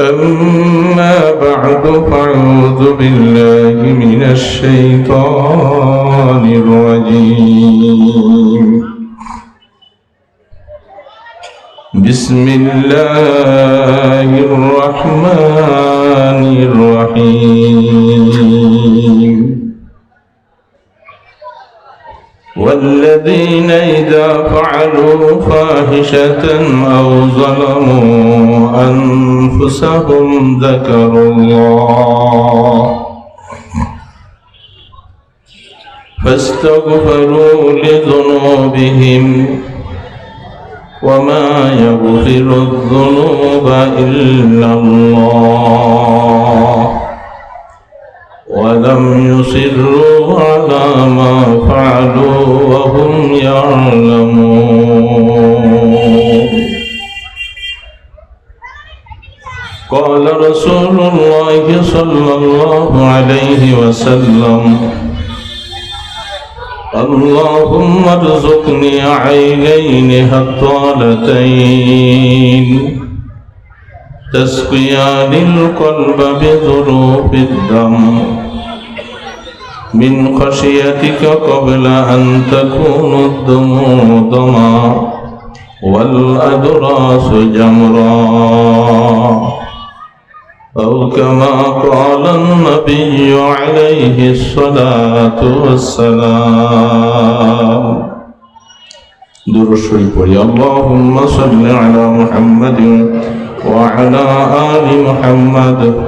أما بعد فأعوذ بالله من الشيطان الرجيم. بسم الله الرحمن الرحيم. والذين إذا فعلوا فاحشة أو ظلموا أنفسهم ذكروا الله. فاستغفروا لذنوبهم وما يغفر الذنوب إلا الله. ولم يصروا على ما فعلوا وهم يعلمون قال رسول الله صلى الله عليه وسلم اللهم ارزقني عينين هطالتين تسقيان القلب بظروف الدم من خشيتك قبل أن تكون الدموع ضما والأدراس جمرا. أو كما قال النبي عليه الصلاة والسلام. درشي قولي اللهم صل على محمد وعلى آل محمد.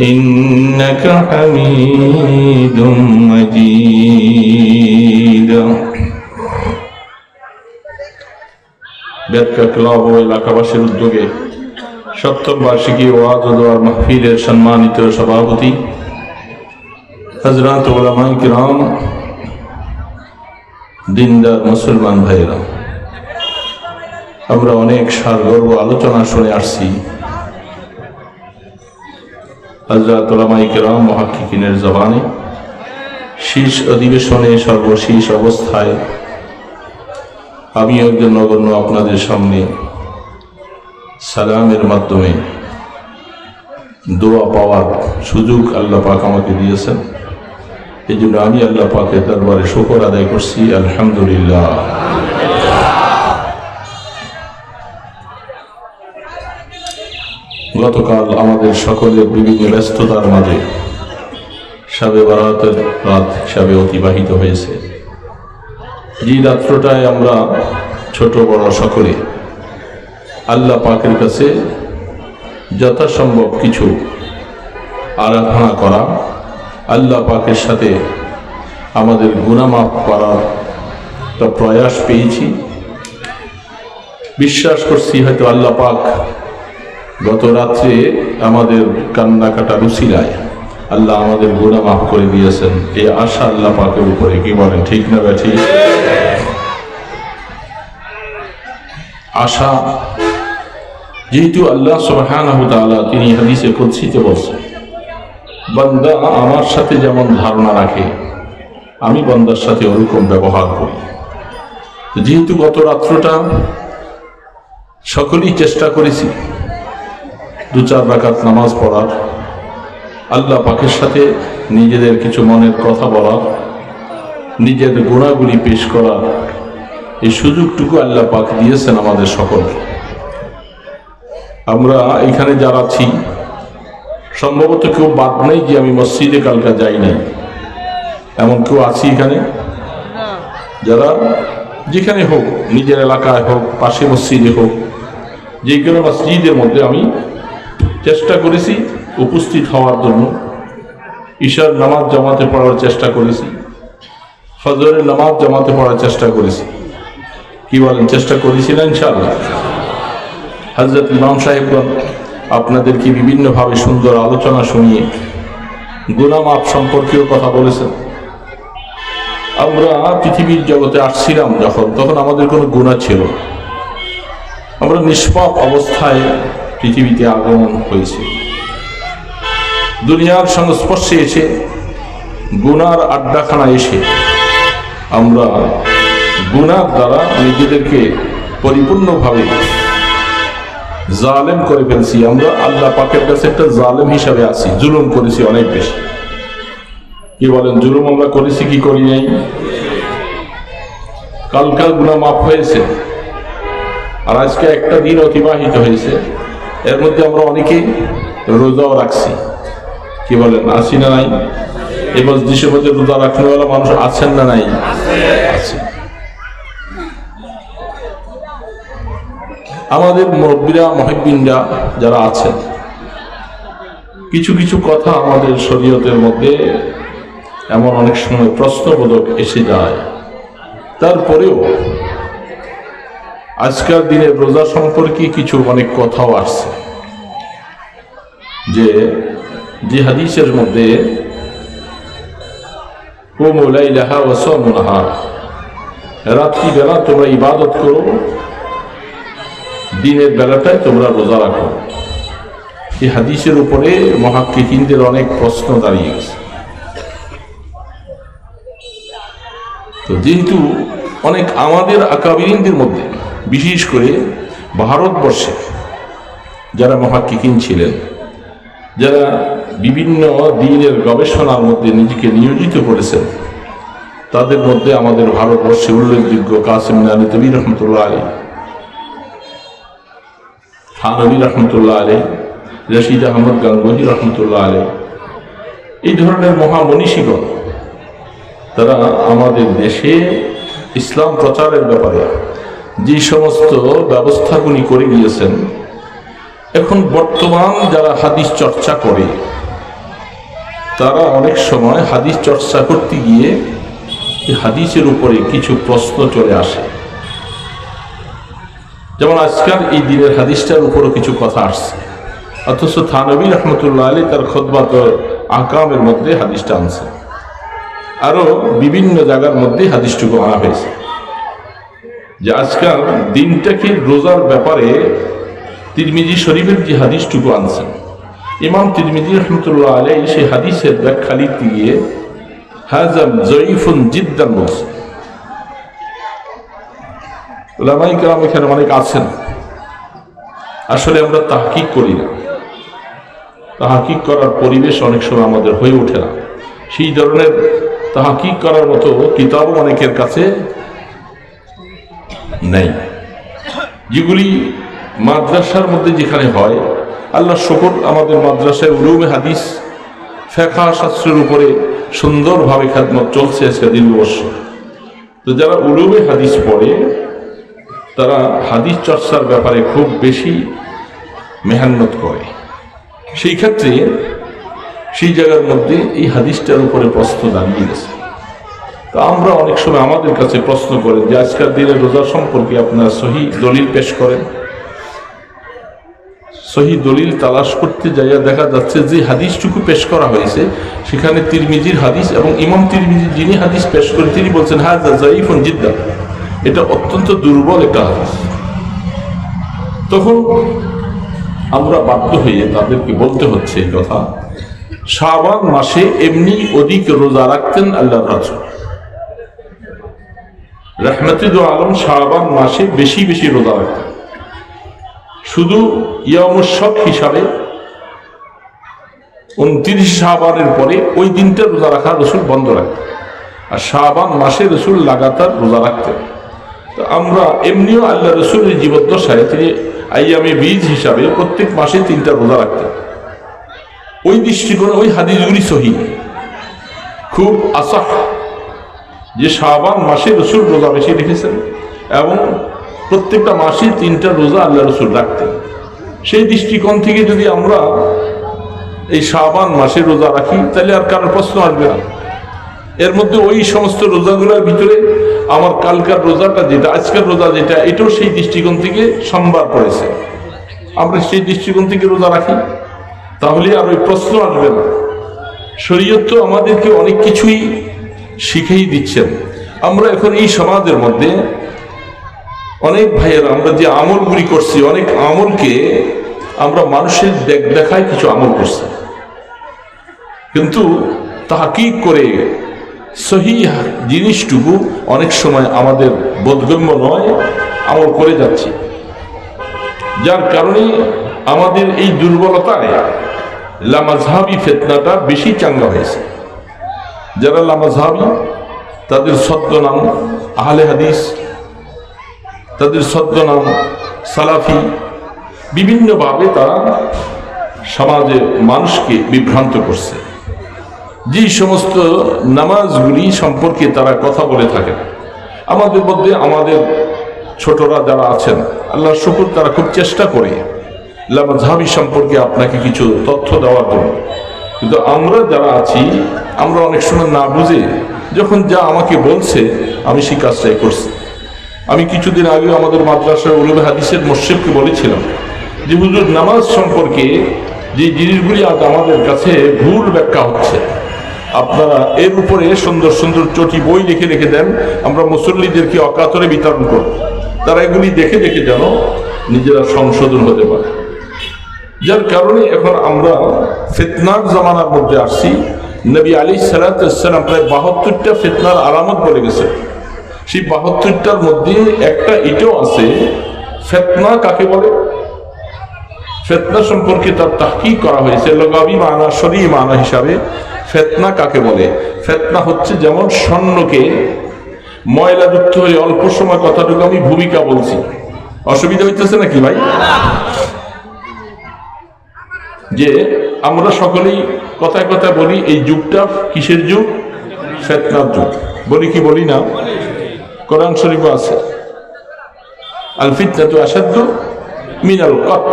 إنك حميد مجيد বেদকা club ও এলাকাবাসীর উদ্যোগে সপ্তম বার্ষিকী ওয়াজ ও দোয়ার মাহফিলের সম্মানিত সভাপতি হজরত ওলামাই কিরাম দিনদার মুসলমান ভাইয়েরা আমরা অনেক সারগর্ব আলোচনা শুনে আসছি হজরত ওলামাই কিরাম মহাকিকিনের জবানে শীর্ষ অধিবেশনে সর্বশেষ অবস্থায় আমি একজন নগণ্য আপনাদের সামনে সালামের মাধ্যমে দোয়া পাওয়ার সুযোগ আল্লাহ পাক আমাকে দিয়েছেন। এই জন্য আমি আল্লাহ পাকের দরবারে শুকর আদায় করছি। আলহামদুলিল্লাহ। গতকাল আমাদের সকলের বিভিন্ন ব্যস্ততার মাঝে সাবে বারাতের রাত হিসাবে অতিবাহিত হয়েছে। যে রাত্রটায় আমরা ছোট বড় সকলে আল্লাহ পাকের কাছে যথাসম্ভব কিছু আরাধনা করা, আল্লাহ পাকের সাথে আমাদের গুণামাপ করার প্রয়াস পেয়েছি। বিশ্বাস করছি হয়তো আল্লাহ পাক গত রাত্রে আমাদের কান্নাকাটা রুচিলায়। আল্লাহ আমাদের গুণা মাফ করে দিয়েছেন। এই আশা আল্লাহ পাকের উপরে কি বলেন, ঠিক না ব্যাঠি? আশা যেহেতু আল্লাহ তাআলা তিনি হাদিসে কুদসিতে বলছেন, বন্দা আমার সাথে যেমন ধারণা রাখে, আমি বন্দার সাথে ওরকম ব্যবহার করি। যেহেতু গত রাত্রটা সকলেই চেষ্টা করেছি দু চার রাকাত নামাজ পড়ার। আল্লাহ পাকের সাথে নিজেদের কিছু মনের কথা বলার, নিজের গুণাগুলি পেশ করার এই সুযোগটুকু আল্লাহ পাক দিয়েছেন আমাদের সকলকে। আমরা এখানে যারা আছি, সম্ভবত কেউ বাদ নেই যে আমি মসজিদে কালকা যাই নাই। এমন কেউ আছি এখানে? যারা যেখানে হোক, নিজের এলাকায় হোক, পাশে মসজিদে হোক যে কোনো মসজিদের মধ্যে আমি চেষ্টা করেছি, উপস্থিত হওয়ার জন্য। ঈশার নামাজ জামাতে পড়ার চেষ্টা করেছি। ফজরের নামাজ জামাতে পড়ার চেষ্টা করেছি। কি বলেন, চেষ্টা করেছি না ইনশাআল্লাহ? হজরত ইমাম সাহেবগণ আপনাদেরকে বিভিন্নভাবে সুন্দর আলোচনা শুনিয়ে গুনামাপ সম্পর্কেও কথা বলেছেন? আমরা পৃথিবীর জগতে আসছিলাম যখন, তখন আমাদের কোনো গুণা ছিল আমরা নিষ্পাপ অবস্থায় পৃথিবীতে আগমন হয়েছে। দুনিয়ার সংস্পর্শে এসে, গুনার আড্ডাখানা এসে, আমরা গুনার দ্বারা নিজেদেরকে পরিপূর্ণভাবে জালেম করে ফেলছি। আমরা আল্লাহ পাকের কাছে একটা জালেম হিসাবে আছি। জুলুম করেছি অনেক বেশি। কি বলেন, জুলুম আমরা করেছি কি করি নাই? কালকাল গুণা মাফ হয়েছে। আর আজকে একটা দিন অতিবাহিত হয়েছে। এর মধ্যে আমরা অনেকে রোজাও রাখছি। কি বলেন, আছি না নাই? এবার দেশের মধ্যে রোজা রাখনেওয়ালা মানুষ আছেন না নাই? আছে আমাদের মুরব্বীরা, মহিবিনরা যারা আছেন, কিছু কিছু কথা আমাদের শরীয়তের মধ্যে এমন অনেক সময় প্রশ্নবোধক এসে যায়। তারপরেও আজকাল দিনে রোজা সম্পর্কে কিছু অনেক কথাও আসছে। যে যে হাদিসের মধ্যে সমাহা রাত্রিবেলা তোমরা ইবাদত করো, দিনের বেলাটায় তোমরা রোজা রাখো। এই হাদিসের উপরে মহাকিকিনদের অনেক প্রশ্ন দাঁড়িয়ে গেছে। তো যেহেতু অনেক আমাদের আকাবিরিনদের মধ্যে বিশেষ করে ভারতবর্ষে যারা মহাকিকিন ছিলেন, যারা বিভিন্ন দিনের গবেষণার মধ্যে নিজেকে নিয়োজিত করেছেন, তাদের মধ্যে আমাদের ভারতবর্ষে উল্লেখযোগ্য কাসিম আলী তবি রহমতুল্লাহ আলী থানবী রহমতুল্লাহ আলী রশিদ আহমদ গাঙ্গুহি রহমতুল্লাহ আলী এই ধরনের মহামনীষীগণ, তারা আমাদের দেশে ইসলাম প্রচারের ব্যাপারে যে সমস্ত ব্যবস্থাগুলি করে গিয়েছেন, এখন বর্তমান যারা হাদিস চর্চা করে, তারা অনেক সময় হাদিস চর্চা করতে গিয়ে হাদিসের উপরে কিছু প্রশ্ন চলে আসে। যেমন আজকাল এই দিনের হাদিসটার উপরও কিছু কথা আসছে। অথচ থানবী রহমতুল্লাহ আলী তার খোদবাত আকামের মধ্যে হাদিসটা আনছে। আরও বিভিন্ন জায়গার মধ্যে হাদিসটুকু আনা হয়েছে। যে আজকাল দিনটাকে রোজার ব্যাপারে তিরমিজি শরীফের যে হাদিসটুকু আনছেন। ইমাম তিরমিজি রহমতুল্লাহ আলাই সেই হাদিসের ব্যাখ্যা লিখতে গিয়ে হাজাম জয়ীফুন জিদ্দান বলছে ওলামাই কালাম এখানে অনেক আছেন। আসলে আমরা তাহকিক করি না। তাহাকিক করার পরিবেশ অনেক সময় আমাদের হয়ে ওঠে না। সেই ধরনের তাহাকিক করার মতো কিতাবও অনেকের কাছে নেই। যেগুলি মাদ্রাসার মধ্যে যেখানে হয়, আল্লাহ শকর, আমাদের মাদ্রাসায় উলুমে হাদিস ফেখা শাস্ত্রের উপরে সুন্দরভাবে খাদমত চলছে আজকে দীর্ঘ বছর। তো যারা উলুমে হাদিস পড়ে, তারা হাদিস চর্চার ব্যাপারে খুব বেশি মেহান্নত করে। সেই ক্ষেত্রে সেই জায়গার মধ্যে এই হাদিসটার উপরে প্রশ্ন দাঁড়িয়ে গেছে। তো আমরা অনেক সময় আমাদের কাছে প্রশ্ন করেন যে আজকের দিনে রোজা সম্পর্কে আপনারা সহি দলিল পেশ করেন? সহি দলিল তালাশ করতে যাইয়া দেখা যাচ্ছে যে হাদিসটুকু পেশ করা হয়েছে, সেখানে তিরমিজির হাদিস এবং ইমাম তিরমিজি যিনি হাদিস পেশ করে তিনি বলছেন হ্যাঁ জাইফুন জিদ্দা। এটা অত্যন্ত দুর্বল একটা হাদিস। তখন আমরা বাধ্য হয়ে তাদেরকে বলতে হচ্ছে এই কথা, শাবান মাসে এমনি অধিক রোজা রাখতেন আল্লাহ রাসূল। রহমতুল আলম শাবান মাসে বেশি বেশি রোজা রাখতেন। শুধু ইয়ামুসব হিসাবে উনত্রিশ শাহবানের পরে ওই দিনটা রোজা রাখা রসুল বন্ধ রাখতেন। আর শাহবান মাসে রসুল লাগাতার রোজা রাখতেন। তো আমরা এমনিও আল্লাহ রসুলের জীবদ্দশায় তিনি আইয়ামে বীজ হিসাবে প্রত্যেক মাসে তিনটা রোজা রাখতেন। ওই দৃষ্টিকোণে, ওই হাদিসগুলি সহি। খুব আসাহ। যে শাহবান মাসে রসুল রোজা বেশি রেখেছেন এবং প্রত্যেকটা মাসে তিনটা রোজা আল্লাহ রসুল রাখতেন। সেই দৃষ্টিকোণ থেকে যদি আমরা এই শাহবান মাসে রোজা রাখি, তাহলে আর কারোর প্রশ্ন আসবে না। এর মধ্যে ওই সমস্ত রোজাগুলোর ভিতরে আমার কালকার রোজাটা যেটা, আজকের রোজা যেটা, এটাও সেই দৃষ্টিকোণ থেকে সম্বার পড়েছে। আমরা সেই দৃষ্টিকোণ থেকে রোজা রাখি, তাহলে আর ওই প্রশ্ন আসবে না। শরীয়ত তো আমাদেরকে অনেক কিছুই শিখেই দিচ্ছেন। আমরা এখন এই সমাজের মধ্যে অনেক ভাইয়েরা, আমরা যে আমলগুলি করছি, অনেক আমলকে আমরা মানুষের দেখ, দেখায় কিছু আমল করছি। কিন্তু তাহাকিক করে সহি জিনিসটুকু অনেক সময় আমাদের বোধগম্য নয়, আমল করে যাচ্ছি। যার কারণে আমাদের এই দুর্বলতায় লামাজহাবি ফেতনাটা বেশি চাঙ্গা হয়েছে। যারা লামাজহাবি তাদের ছদ্মনাম আহলে হাদিস, তাদের ছদ্মনাম সালাফি, বিভিন্নভাবে তারা সমাজে মানুষকে বিভ্রান্ত করছে। যে সমস্ত নামাজগুলি সম্পর্কে তারা কথা বলে থাকেন, আমাদের মধ্যে আমাদের ছোটরা যারা আছেন আল্লাহ শুকুর, তারা খুব চেষ্টা করে। লামাঝাবি সম্পর্কে আপনাকে কিছু তথ্য দেওয়ার জন্য। কিন্তু আমরা যারা আছি, আমরা অনেক সময় না বুঝে যখন যা আমাকে বলছে, আমি সেই কাজটাই করছি। আমি কিছুদিন আগে আমাদের মাদ্রাসার উলুবে হাদিসের মোর্শেবকে বলেছিলাম যে, হুজুর, নামাজ সম্পর্কে যে জিনিসগুলি আজ আমাদের কাছে ভুল ব্যাখ্যা হচ্ছে, আপনারা এর উপরে সুন্দর সুন্দর চটি বই লিখে রেখে দেন, আমরা মুসল্লিদেরকে অকাতরে বিতরণ করব। তারা এগুলি দেখে দেখে যেন নিজেরা সংশোধন হতে পারে। যার কারণে এখন আমরা ফেতনার জমানার মধ্যে আসছি। নবী আলী সালাতাম প্রায় বাহাত্তরটা ফেতনার আলামত বলে গেছে। সেই বাহাত্তরটার মধ্যে একটা এটাও আছে। ফেতনা কাকে বলে? ফেতনা সম্পর্কে তার তাহকিক করা হয়েছে। লগাবি মানা, শরী মানা হিসাবে ফেতনা কাকে বলে? ফেতনা হচ্ছে যেমন স্বর্ণকে ময়লাযুক্ত হয়ে অল্প সময় কথাটুকু আমি ভূমিকা বলছি। অসুবিধা হইতেছে নাকি ভাই? যে আমরা সকলেই কথায় কথায় বলি, এই যুগটা কিসের যুগ? ফেতনার যুগ। বলি কি বলি না? কোরআন শরীফ আছে আল ফিতনা তো আসাধ্য মিনাল কত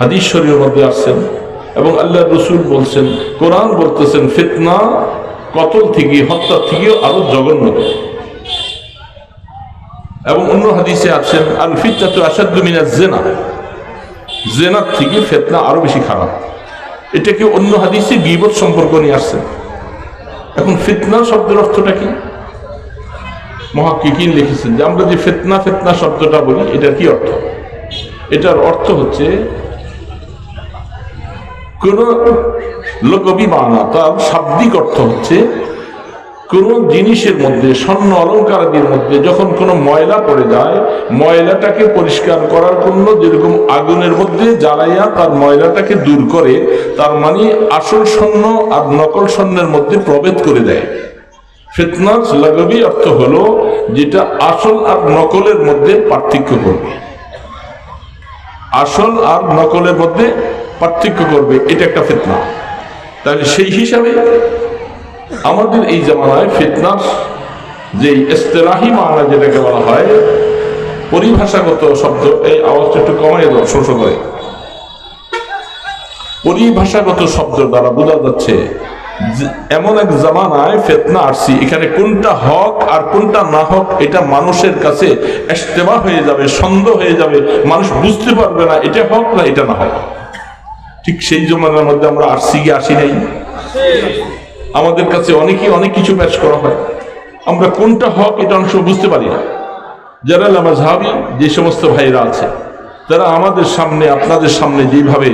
হাদিস শরীফের মধ্যে আসছেন এবং আল্লাহ রসুল বলছেন, কোরআন বলতেছেন, ফিতনা কতল থেকে, হত্যা থেকেও আরও জঘন্য। এবং অন্য হাদিসে আছেন আল ফিতনা তো আসাধ্য মিনা জেনা। জেনার থেকে ফেতনা আরও বেশি খারাপ। এটাকে অন্য হাদিসে গিবত সম্পর্ক নিয়ে আসছেন এখন ফিতনা শব্দের অর্থটা কি? মহাকিকিন লিখেছেন যে, আমরা যে ফেতনা ফেতনা শব্দটা বলি, এটার কি অর্থ? এটার অর্থ হচ্ছে, কোন লোকবি মানা তার শাব্দিক অর্থ হচ্ছে কোন জিনিসের মধ্যে, স্বর্ণ অলঙ্কারের মধ্যে যখন কোনো ময়লা পড়ে যায়, ময়লাটাকে পরিষ্কার করার জন্য যেরকম আগুনের মধ্যে জ্বালাইয়া তার ময়লাটাকে দূর করে, তার মানে আসল স্বর্ণ আর নকল স্বর্ণের মধ্যে প্রভেদ করে দেয়। ফেতনার লাগবি অর্থ হলো যেটা আসল আর নকলের মধ্যে পার্থক্য করবে। আসল আর নকলের মধ্যে পার্থক্য করবে, এটা একটা ফেতনা। তাহলে সেই হিসাবে আমাদের এই জামানায় ফিতনার যে ইস্তেলাহি মানা যেটাকে বলা হয়, পরিভাষাগত শব্দ, এই আওয়াজটা একটু কমাই দাও শোষ করে পরিভাষাগত শব্দ দ্বারা বোঝা যাচ্ছে এমন এক জামানায় ফেতনা আসছি, এখানে কোনটা হক আর কোনটা না হক, এটা মানুষের কাছে এস্তেমা হয়ে যাবে, সন্দেহ হয়ে যাবে, মানুষ বুঝতে পারবে না এটা হক না এটা না হক। ঠিক সেই জমানার মধ্যে আমরা আসছি কি আসি নাই। আমাদের কাছে অনেকেই অনেক কিছু পেশ করা হয়। আমরা কোনটা হক এটা অংশ বুঝতে পারি না। যারা লামাজহাবি যে সমস্ত ভাইরা আছে, তারা আমাদের সামনে, আপনাদের সামনে যেভাবে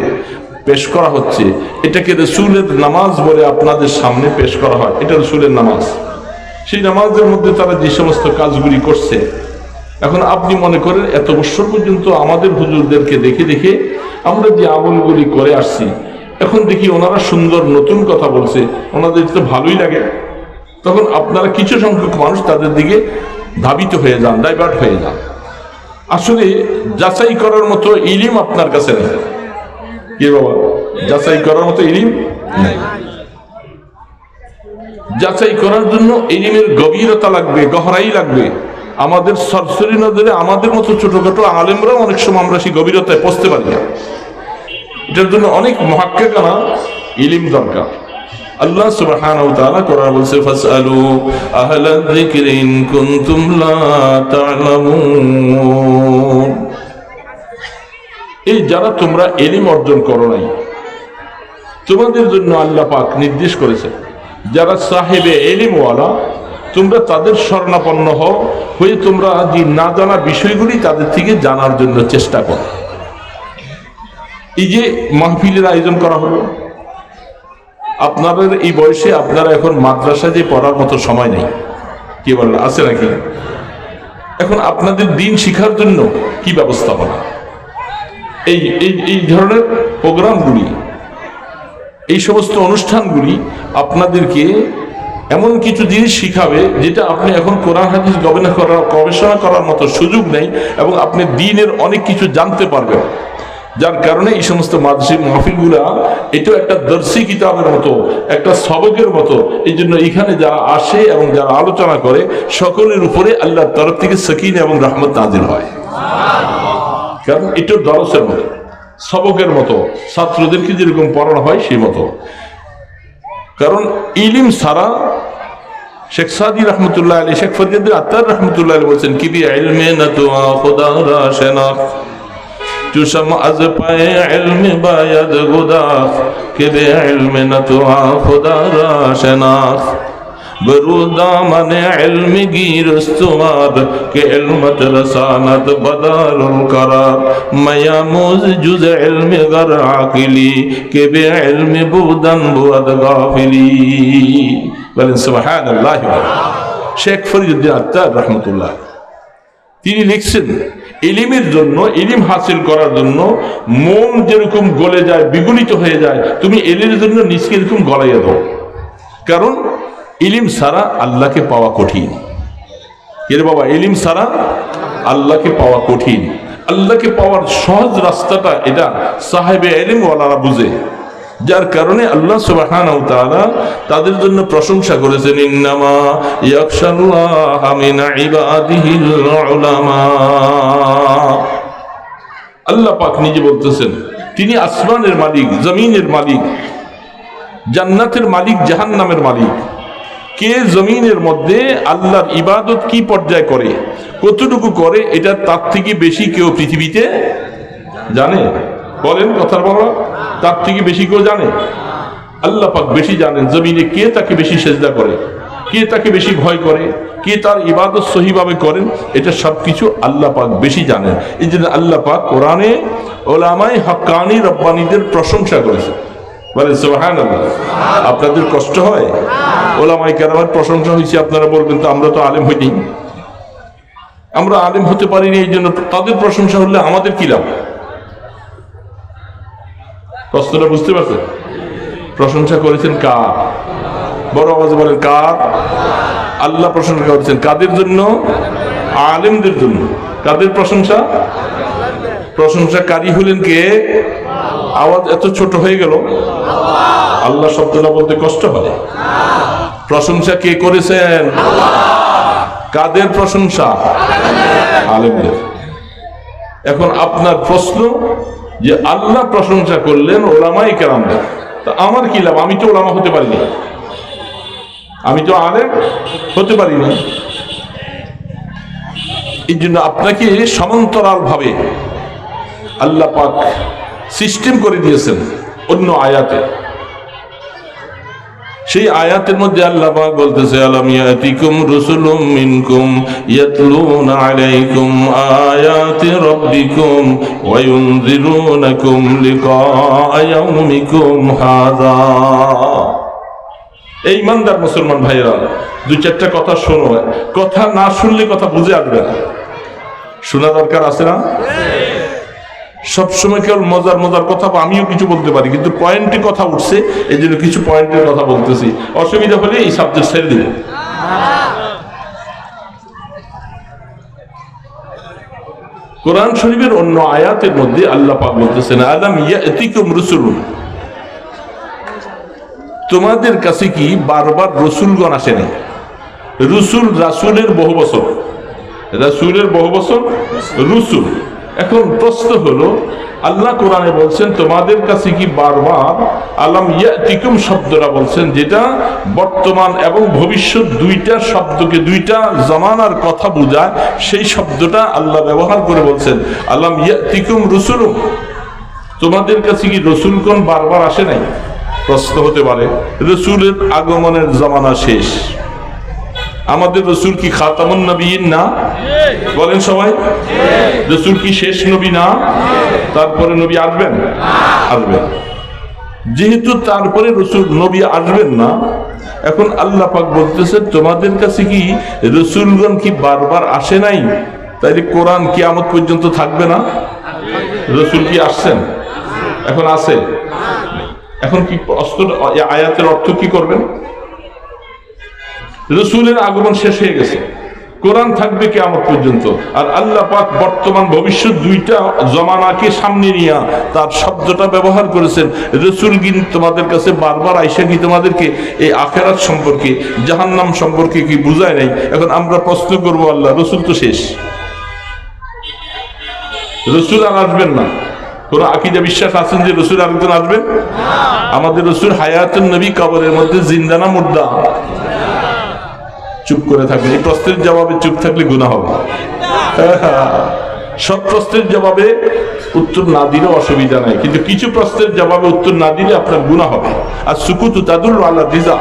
পেশ করা হচ্ছে, এটাকে রসুলের নামাজ বলে আপনাদের সামনে পেশ করা হয়। এটা রসুলের নামাজ। সেই নামাজের মধ্যে তারা যে সমস্ত কাজগুলি করছে, এখন আপনি মনে করেন, এত বছর পর্যন্ত আমাদের হুজুরদেরকে দেখে দেখে আমরা যে আমলগুলি করে আসছি এখন দেখি ওনারা সুন্দর নতুন কথা বলছে, ওনাদের তো ভালোই লাগে। তখন আপনারা কিছু সংখ্যক মানুষ তাদের দিকে ধাবিত হয়ে যান ডাইভার্ট হয়ে যান। আসলে যাচাই করার মতো ইলিম আপনার কাছে নেই। কি বাবা? যাচাই করার মতো ইলিম যাচাই করার জন্য ইলিমের গভীরতা লাগবে, গহরাই লাগবে। আমাদের সরসরি নজরে আমাদের মতো ছোটখাটো আলেমরাও অনেক সময় আমরা সেই গভীরতায় পৌঁছতে পারি না। এটার জন্য অনেক মহাক্কেকানা ইলিম দরকার। আল্লাহ সুবহানাহু ওয়া তাআলা কোরআন বলছে, ফাসআলু আহলা যিকরি ইন কুনতুম লা তা'লামুন এই যারা তোমরা এলিম অর্জন করো নাই, তোমাদের জন্য আল্লাহ পাক নির্দেশ করেছে যারা সাহেবে এলিমওয়ালা তোমরা তাদের স্বর্ণাপন্ন হও, হয়ে তোমরা যে না জানা বিষয়গুলি তাদের থেকে জানার জন্য চেষ্টা করো। এই যে মাহফিলের আয়োজন করা হলো, আপনাদের এই বয়সে আপনারা এখন মাদ্রাসা যে পড়ার মতো সময় নেই। কি বলেন আছে নাকি? এখন আপনাদের দিন শিখার জন্য কি ব্যবস্থাপনা? এই এই এই ধরনের প্রোগ্রামগুলি, এই সমস্ত অনুষ্ঠানগুলি আপনাদেরকে এমন কিছু জিনিস শিখাবে যেটা আপনি এখন কোরআন, হাদিস গবেষণা করার গবেষণা করার মতো সুযোগ নেই এবং আপনি দিনের অনেক কিছু জানতে পারবেন। যার কারণে এই সমস্ত মাদ্রাসিক মাহফিলগুলা এটাও একটা দর্শী কিতাবের মতো, একটা সবকের মতো। এই জন্য এখানে যারা আসে এবং যারা আলোচনা করে, সকলের উপরে আল্লাহর তরফ থেকে সকিন এবং রহমত নাজিল হয়। কারণ এটা দরসের মতো, সবকের মতো। ছাত্রদেরকে যেরকম পড়ানো হয়, সেই মতো। কারণ ইলিম সারা শেখ সাদি রহমতুল্লাহ আলী শেখ ফরিয়াদ আত্মার রহমতুল্লাহ আলী বলছেন কি বি ইলমে না তো খোদা রাশেনা تشم از پای علم باید گداخ که به علم نتوها خدا را شناخ برو دامن علم گیرست تمار که علمت رسانت بدار القرار میاموز جز علم گر عاقلی که به علم بودن بود غافلی بلن سبحان اللہ শেখ ফরিদুদ্দিন আত্মার রহমতুল্লাহ তিনি লিখছেন ইলিমের জন্য, ইলিম হাসিল করার জন্য মন যেরকম গলে যায়, বিগলিত হয়ে যায়, তুমি এলির জন্য নিজকে এরকম গলাইয়া দাও। কারণ ইলিম সারা আল্লাহকে পাওয়া কঠিন। এর বাবা, ইলিম সারা আল্লাহকে পাওয়া কঠিন। আল্লাহকে পাওয়ার সহজ রাস্তাটা এটা, সাহেবে এলিম ওয়ালারা বুঝে। যার কারণে আল্লাহ সুবহানাহু ওয়া তাআলা তাদের জন্য প্রশংসা করেছেন আল্লাহ পাক নিজে বলতেছেন, তিনি আসমানের মালিক, জমিনের মালিক, জান্নাতের মালিক, জাহান্নামের মালিক। কে জমিনের মধ্যে আল্লাহর ইবাদত কি পর্যায়ে করে, কতটুকু করে, এটা তার থেকে বেশি কেউ পৃথিবীতে জানে? বলেন কথার বাবা তার থেকে বেশি কেউ জানে? আল্লাহ পাক বেশি জানেন জমিনে কে তাকে বেশি সেজদা করে? কে তাকে বেশি ভয় করে? কে তার ইবাদত সহিভাবে করেন? এটা সবকিছু আল্লাহ পাক বেশি জানেন। এই জন্য আল্লাহ পাক কোরআনে ওলামাই হকানি রব্বানিদের প্রশংসা করেছে। বলে সোহান আপনাদের কষ্ট হয়? ওলামাই কেরামের প্রশংসা হয়েছে, আপনারা বলবেন তো আমরা তো আলেম হইনি। আমরা আলেম হতে পারিনি, এই জন্য তাদের প্রশংসা হলে আমাদের কি লাভ? প্রশ্নটা বুঝতে পারছেন? প্রশংসা করেছেন কার? বড় আওয়াজে বলেন কার? আল্লাহ প্রশংসা করেছেন কাদের জন্য? আলেমদের জন্য। কাদের প্রশংসা? প্রশংসাকারী হলেন কে? আওয়াজ এত ছোট হয়ে গেল। আল্লাহ শব্দটা বলতে কষ্ট হয়। প্রশংসা কে করেছেন? কাদের প্রশংসা? আলেমদের। এখন আপনার প্রশ্ন যে আল্লাহ প্রশংসা করলেন ওলামাই কেরামদের তা আমার কি লাভ? আমি তো ওলামা হতে পারি পারিনি। আমি তো আলেম হতে পারি না এই জন্য আপনাকে সমান্তরাল ভাবে সিস্টেম করে দিয়েছেন অন্য আয়াতে। সেই আয়াতের মধ্যে আল্লাহ পাক বলতেছে, আলাম ইয়াতিকুম রুসুলুম মিনকুম ইয়াতলুনা আলাইকুম আয়াতি রাব্বিকুম ওয়া ইউনযিরুনাকুম লিকা ইয়াউমিকুম হাযা। এই ইমানদার মুসলমান ভাইরা দুই চারটা কথা শোনো। কথা না শুনলে কথা বুঝে আসবে না। শোনা দরকার আছে না? সবসময় কেবল মজার মজার কথা বা আমিও কিছু বলতে পারি, কিন্তু পয়েন্টে কথা উঠছে এই জন্য কিছু পয়েন্টের কথা বলতেছি। অসুবিধা হলে এই সাবজেক্ট ছেড়ে দিব। কোরআন শরীফের অন্য আয়াতের মধ্যে আল্লাহ পাক বলতেছেন, আলাম ইয়াতিকুম রুসুলুন? তোমাদের কাছে কি বারবার রসুলগণ আসেনি? রসুল রাসুলের বহু বছর। রাসুলের বহু বছর রসুল। এখন প্রশ্ন হলো, আল্লাহ কোরআনে বলছেন, তোমাদের কাছে কি বারবার আলাম ইয়াতিকুম শব্দটা বলছেন, যেটা বর্তমান এবং ভবিষ্যৎ দুইটা শব্দকে দুইটা জমানার কথা বোঝায়, সেই শব্দটা আল্লাহ ব্যবহার করে বলছেন, আলাম ইয়াতিকুম রসুলুম? তোমাদের কাছে কি রসুলগণ বারবার আসে নাই? প্রশ্ন হতে পারে, রসুলের আগমনের জমানা শেষ। আমাদের রসুল কি খাতামুন নবীন না? বলেন সবাই। রসুল কি শেষ নবী না? তারপরে নবী আসবেন? আসবেন। যেহেতু তারপরে রসুল নবী আসবেন না, এখন আল্লাহ পাক বলতেছে, তোমাদের কাছে কি রসুলগণ কি বারবার আসে নাই? তাইলে কোরআন কি আমত পর্যন্ত থাকবে না? রসুল কি আসছেন? এখন আছে। এখন কি অস্ত্র আয়াতের অর্থ কি করবেন? রসুলের আগমন শেষ হয়ে গেছে। কোরআন থাকবে কেমন পর্যন্ত। আর আল্লাহ পাক বর্তমান ভবিষ্যৎ দুইটা জমানাকে সামনে নিয়ে তার শব্দটা ব্যবহার করেছেন। রসুল গিন তোমাদের কাছে বারবার আইসা কি তোমাদেরকে এই আখেরাত সম্পর্কে জাহান্নাম সম্পর্কে কি বুঝায় নাই? এখন আমরা প্রশ্ন করব আল্লাহ রসুল তো শেষ। রসুল আর আসবেন না। কোন আকিদা বিশ্বাস আছেন যে রসুল আরেকজন আসবেন? আমাদের রসুল হায়াতুন নবী কবরের মধ্যে জিন্দানা মুদ্দা চুপ করে থাকলে এই প্রশ্নের জবাবে চুপ থাকলে গুণা হবে। সব প্রশ্নের জবাবে উত্তর না দিলে অসুবিধা নাই। কিন্তু কিছু প্রশ্নের জবাবে উত্তর না দিলে আপনার গুণা হবে। আর সুকুতু তাদুল আল্লাহ রিজা।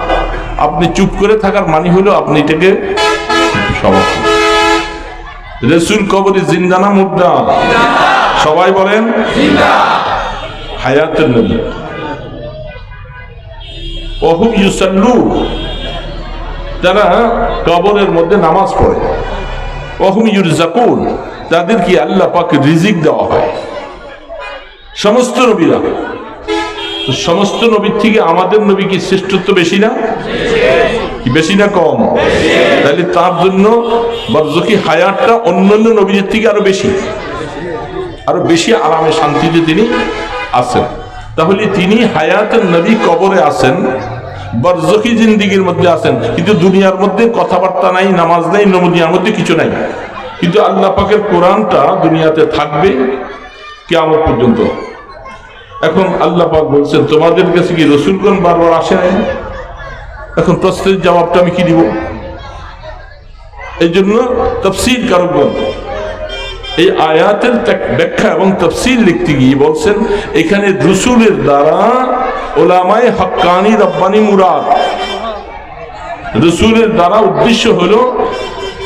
আপনি চুপ করে থাকার মানে হলো আপনি এটাকে রসুল কবরে জিন্দানা মুদ্রা সবাই বলেন হায়াতের নবী। অহুম ইউসাল্লু যারা কবরের মধ্যে নামাজ পড়ে। অহুম ইউরজাকুন, তাদেরকে আল্লাহ পাক রিজিক দেওয়া হয়। সমস্ত নবীরা। সমস্ত নবীর থেকে আমাদের নবী কি শ্রেষ্ঠত্ব বেশি না? বেশি না কম? তাহলে তার জন্য বরজকি হায়াতটা অন্যান্য নবীদের থেকে আরও বেশি। আরও বেশি আরামে শান্তিতে তিনি আছেন। তাহলে তিনি হায়াতের নবী কবরে আছেন। বরজকি জিন্দিগির মধ্যে আছেন। কিন্তু দুনিয়ার মধ্যে কথাবার্তা নাই, নামাজ নাই নমদিয়ার মধ্যে কিছু নাই। কিন্তু আল্লাহ পাকের কোরআনটা দুনিয়াতে থাকবে কেমন পর্যন্ত। এখন আল্লাহ পাক বলছেন, তোমাদের কাছে কি রসুলগণ বারবার আসে নাই? এখন প্রশ্নের জবাবটা আমি কি দিব? এই জন্য তফসিল কারকগণ, এই আয়াতের ব্যাখ্যা এবং তফসিল লিখতে গিয়ে বলছেন, এখানে রসুলের দ্বারা ওলামায় হক্কানি রব্বানি মুরাদ। রসুলের দ্বারা উদ্দেশ্য হলো,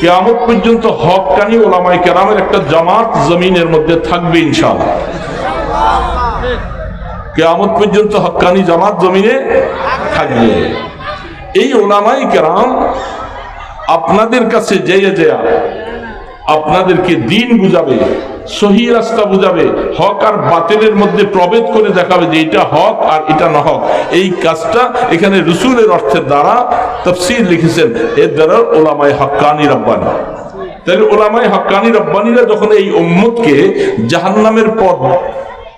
কেয়ামত পর্যন্ত হকানি ওলামায় কেরামের একটা জামাত জমিনের মধ্যে থাকবে ইনশাআল্লাহ। কেয়ামত পর্যন্ত হকানি জামাত জমিনে থাকবে। এই ওলামাই কেরাম আপনাদের কাছে যেয়ে যেয়া আপনাদেরকে দিন বুঝাবে, সহি রাস্তা বুঝাবে, হক আর বাতিলের মধ্যে প্রভেদ করে দেখাবে যে এটা হক আর এটা না হক। এই কাজটা এখানে রসুলের অর্থের দ্বারা তফসির লিখেছেন। এর দ্বারা ওলামায় হকানি রব্বানি। তাহলে ওলামায় হকানি রব্বানিরা যখন এই উম্মতকে জাহান্নামের পথ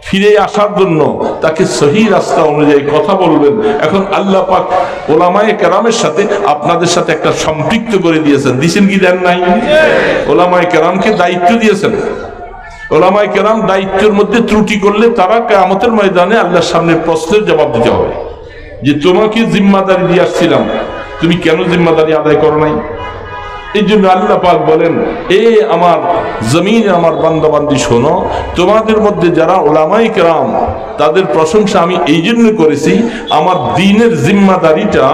ফিরে আসার জন্য তাকে সহি রাস্তা অনুযায়ী কথা বলবেন। এখন আল্লাহ পাক ওলামায়ে কেরামের সাথে আপনাদের সাথে একটা সম্পৃক্ত করে দিয়েছেন। দিছেন কি দেন নাই? ওলামায়ে কেরামকে দায়িত্ব দিয়েছেন। ওলামায়ে কেরাম দায়িত্বের মধ্যে ত্রুটি করলে তারা কেয়ামতের ময়দানে আল্লাহর সামনে প্রশ্নের জবাব দিতে হবে। যে তোমাকে জিম্মাদারি দিয়ে আসছিলাম, তুমি কেন জিম্মাদারি আদায় করো নাই? এই জন্য আল্লাহ পাক বলেন, এ আমার জমিন, আমার বান্দাবান্দি শোনো, তোমাদের মধ্যে যারা ওলামাই কেরাম, তাদের প্রশংসা আমি এই জন্য করেছি, আমার দিনের জিম্মাদারিটা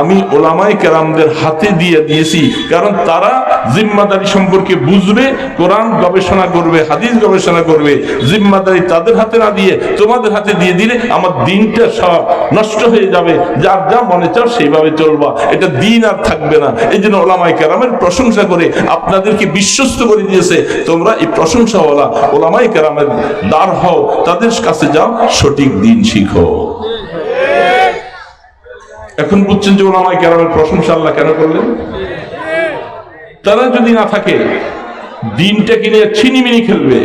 আমি ওলামাই কেরামদের হাতে দিয়ে দিয়েছি, কারণ তারা জিম্মাদারি সম্পর্কে বুঝবে, কোরআন গবেষণা করবে, হাদিস গবেষণা করবে, জিম্মাদারি তাদের হাতে না দিয়ে তোমাদের হাতে দিয়ে দিলে আমার দিনটা সব নষ্ট হয়ে যাবে, যার যা মনে চাও সেইভাবে চলবা, এটা দিন আর থাকবে না। এই জন্য ওলামাই কেরামের প্রশংসা করে আপনাদেরকে বিশ্বস্ত করে দিয়েছে, তোমরা এই প্রশংসাওয়ালা ওলামাই কেরামের দার হও, তাদের কাছে যাও, সঠিক দিন শিখো। এখন বুঝছেন যে ওলামাই কেরামের প্রশংসা আল্লাহ কেন করলেন? তারা যদি না থাকে দিনটাকে নিয়ে ছিনিমিনি খেলবে।